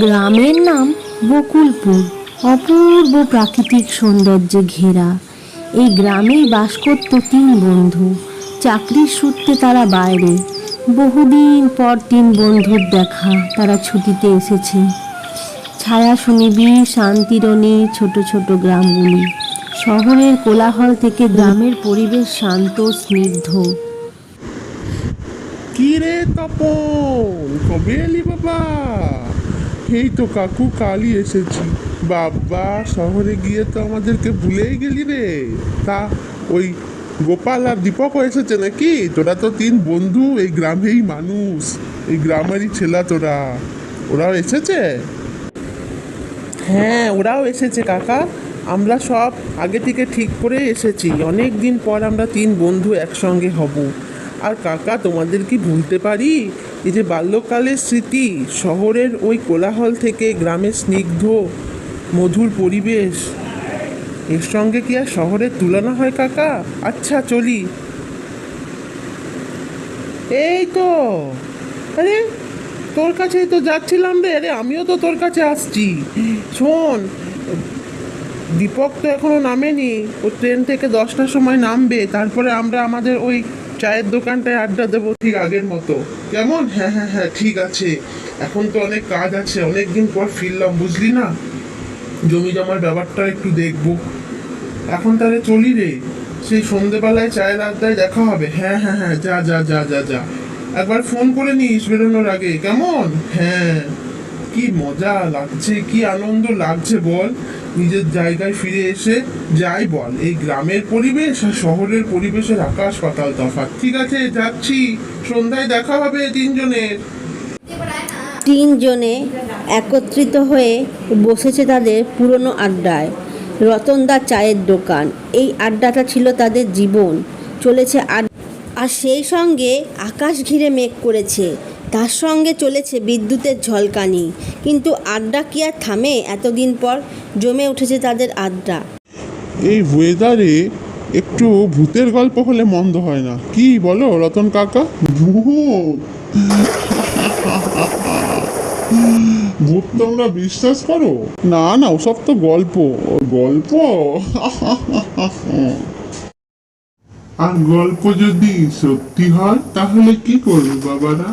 গ্রামের নাম বকুলপুর, অপূর্ব প্রাকৃতিক সৌন্দর্যে ঘেরা। এই গ্রামেই বাস করত তিন বন্ধু। চাকরির সূত্রে তারা বাইরে। বহুদিন পর তিন বন্ধুর দেখা, তারা ছুটিতে এসেছে। ছায়া শুনিবি শান্তিরণে, ছোট ছোট গ্রামগুলি। শহরের কোলাহল থেকে গ্রামের পরিবেশ শান্ত, স্নিগ্ধ। কি রে তপন, কবে এলি বাবা? এই তো কাকু, কালই এসেছি। বাবা, শহরে গিয়ে তো আমাদেরকে ভুলেই গেলি রে। তা, ওই গোপাল আর দীপকও এসেছে নাকি? তোরা তো তিন বন্ধু, এই গ্রামেই মানুষ। এই গ্রামেরই ছেলা তোরা। ওরাও এসেছে? হ্যাঁ ওরাও এসেছে কাকা। আমরা সব আগে থেকে ঠিক করে এসেছি। অনেক দিন পর আমরা তিন বন্ধু একসঙ্গে হব। আর কাকা, তোমাদের কি ভুলতে পারি? এই যে বাল্যকালের স্মৃতি শহরের ওই কোলাহল থেকে গ্রামের স্নিগ্ধ, মধুর পরিবেশ, এর সঙ্গে কি আর শহরের তুলনা হয় কাকা? আচ্ছা চলি। এই তো, আরে, তোর কাছেই তো যাচ্ছিলাম রে, আরে আমিও তো তোর কাছে আসছি। শোন, দীপক তো এখনও নামেনি, ও ট্রেন থেকে দশটার সময় নামবে, তারপরে আমরা আমাদের ওই চায়ের দোকানটায় আড্ডা দেবো ঠিক আগের মতো। কেমন? হ্যাঁ হ্যাঁ হ্যাঁ ঠিক আছে। এখন তো অনেক কাজ আছে অনেক দিন পর ফিরলাম, বুঝলি না? জমি জমার ব্যাপারটা একটু দেখব। এখন তাহলে চলি রে। সেই সন্ধেবেলায় চায়ের আড্ডায় দেখা হবে। হ্যাঁ হ্যাঁ হ্যাঁ যা যা যা যা যা। একবার ফোন করে নিস বেরোনোর আগে, কেমন? হ্যাঁ। কি মজা লাগছে, কি আনন্দ লাগছে বল। নিজের জায়গায় ফিরে এসে যাই বল। এই গ্রামের পরিবেশ আর শহরের পরিবেশের আকাশ পাতাল তফাৎ। ঠিক আছে, যাচ্ছি। সন্ধ্যায় দেখা হবে তিনজনের। তিনজনে একত্রিত হয়ে বসেছে তাদের পুরনো আড্ডায়। রতনদার চায়ের দোকান। এই আড্ডাটা ছিল তাদের জীবন। চলেছে আড আর সেই সঙ্গে আকাশ ঘিরে মেঘ করেছে। তার সঙ্গে চলেছে বিদ্যুতের ঝলকানি। কিন্তু আড্ডা কি আর থামে? এতদিন পর জমে উঠেছে তাদের আড্ডা। এই ওয়েদারে একটু ভূতের গল্প হলে মন্দ হয় না। কি বলো রতন কাকা? ভূত! ভূত তোমরা বিশ্বাস করো? না না, ওসব তো গল্প। গল্প? আর গল্প যদি সত্যি হয় তাহলে কি করবে বাবারা?